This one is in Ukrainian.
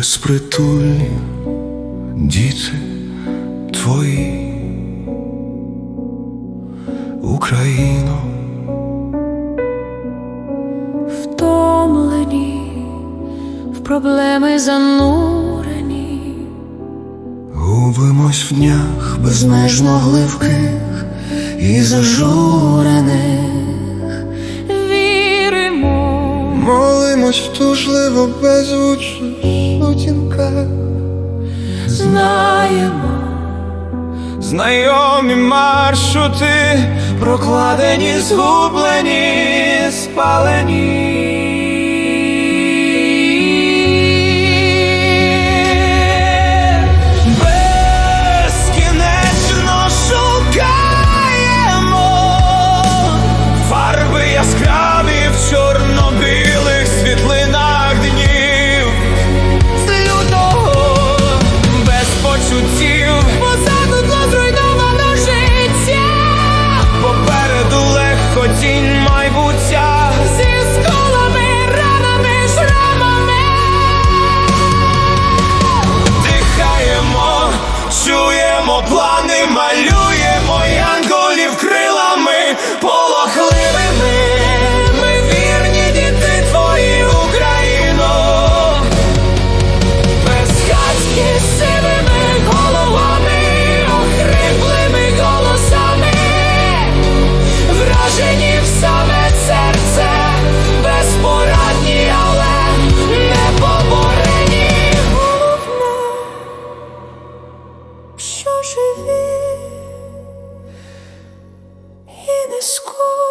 безпритульні діти твої, Україно, втомлені, в проблеми занурені, губимось в днях безмежно гливких і зажурених. віримо, Молимось втужливо беззвучно сутінках. знаємо, Знайомі маршрути, прокладені, згублені, спалені. apply escuro.